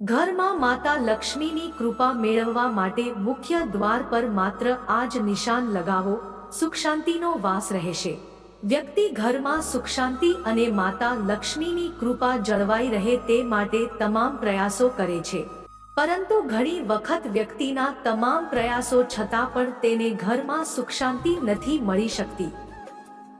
ઘરમાં માતા લક્ષ્મીની કૃપા મેળવવા માટે મુખ્ય દ્વાર પર માત્ર આ જ નિશાન લગાવો સુખ શાંતિનો વાસ રહેશે. વ્યક્તિ ઘરમાં સુખ શાંતિ અને માતા લક્ષ્મીની કૃપા જળવાઈ રહે તે માટે તમામ પ્રયાસો કરે છે. પરંતુ ઘણી વખત વ્યક્તિના તમામ પ્રયાસો છતાં પણ તેને ઘરમાં સુખ શાંતિ નથી મળી શકતી.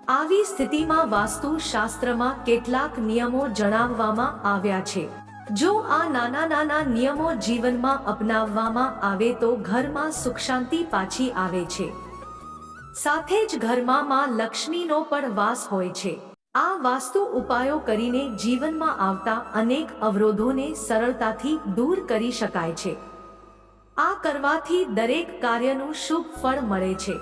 આવી સ્થિતિમાં વાસ્તુ શાસ્ત્રમાં કેટલાક નિયમો જણાવવામાં આવ્યા છે. જો આ નાના નાના નિયમો જીવનમાં અપનાવવામાં આવે તો ઘરમાં સુખ શાંતિ પાછી આવે છે. સાથે જ ઘરમાં માં લક્ષ્મીનો પણ વાસ હોય છે. આ વાસ્તુ ઉપાયો કરીને જીવનમાં આવતા અનેક અવરોધોને સરળતાથી દૂર કરી શકાય છે. આ કરવાથી દરેક કાર્યનું શુભ ફળ મળે છે.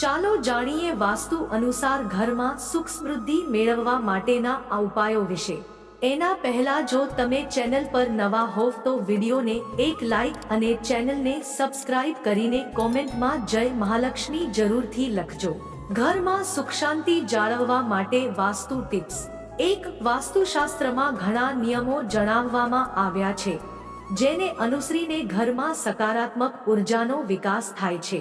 ચાલો જાણીએ વાસ્તુ અનુસાર ઘરમાં સુખ સમૃદ્ધિ મેળવવા માટેના આ ઉપાયો વિશે. એના પહેલા જો તમે ચેનલ પર નવા હોવ તો વિડીયોને એક લાઈક અને ચેનલને સબસ્ક્રાઇબ કરીને કોમેન્ટમાં જય મહાલક્ષ્મી જરૂરથી લખજો. ઘરમાં સુખ શાંતિ જાળવવા માટે વાસ્તુ ટિપ્સ. એક, વાસ્તુશાસ્ત્રમાં ઘણા નિયમો જણાવવામાં આવ્યા છે, જેને અનુસરીને ઘરમાં સકારાત્મક ઉર્જાનો વિકાસ થાય છે.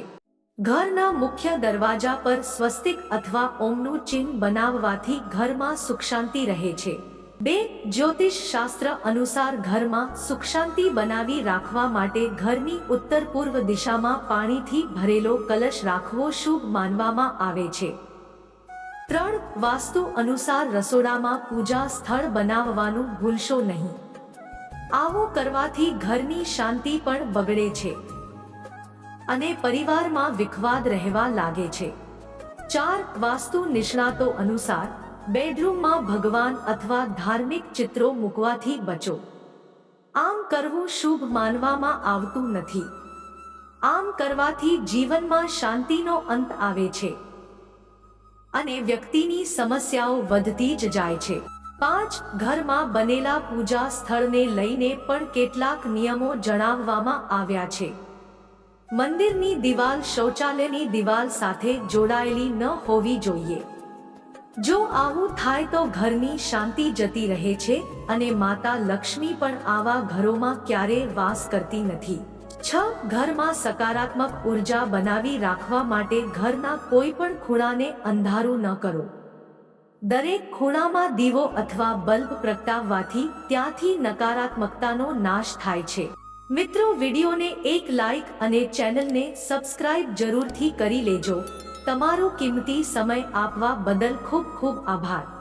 ઘરના મુખ્ય દરવાજા પર સ્વસ્તિક અથવા ઓમનું ચિહ્ન બનાવવાથી ઘરમાં સુખ શાંતિ રહે છે. બે જ્યોતિષ શાસ્ત્ર અનુસાર ઘરમાં સુખ શાંતિ બનાવી રાખવા માટે ઘરની ઉત્તર પૂર્વ દિશામાં પાણીથી ભરેલો કલશ રાખવો શુભ માનવામાં આવે છે. ત્રણ વાસ્તુ અનુસાર રસોડામાં પૂજા સ્થળ બનાવવાનું ભૂલશો નહીં. આવું કરવાથી ઘરની શાંતિ પણ બગડે છે. અને પરિવારમાં વિખવાદ રહેવા લાગે છે. ચાર વાસ્તુ નિષ્ણાતો અનુસાર બેડરૂમમાં ભગવાન અથવા ધાર્મિક ચિત્રો મૂકવાથી બચો. આમ કરવું શુભ માનવામાં આવતું નથી. આમ કરવાથી જીવનમાં શાંતિનો અંત આવે છે. અને વ્યક્તિની સમસ્યાઓ વધતી જ જાય છે. પાંચ, ઘરમાં બનેલા પૂજા સ્થળને લઈને પણ કેટલાક નિયમો જણાવવામાં આવ્યા છે. મંદિરની દિવાલ શૌચાલયની દિવાલ સાથે જોડાયેલી ન હોવી જોઈએ. જો આવું થાય તો ઘરની શાંતિ જતી રહે છે અને માતા લક્ષ્મી પણ આવા ઘરોમાં ક્યારેય વાસ કરતી નથી. છ, ઘરમાં સકારાત્મક ઊર્જા બનાવી રાખવા માટે ઘરના કોઈ પણ ખૂણાને અંધારું ન કરો. દરેક ખૂણામાં દીવો અથવા બલ્બ પ્રગટાવવાથી ત્યાંથી નકારાત્મકતાનો નાશ થાય છે. મિત્રો, વિડીયોને એક લાઈક અને ચેનલને સબસ્ક્રાઇબ જરૂરથી કરી લેજો. તમારો કિંમતી સમય આપવા બદલ ખૂબ ખૂબ આભાર.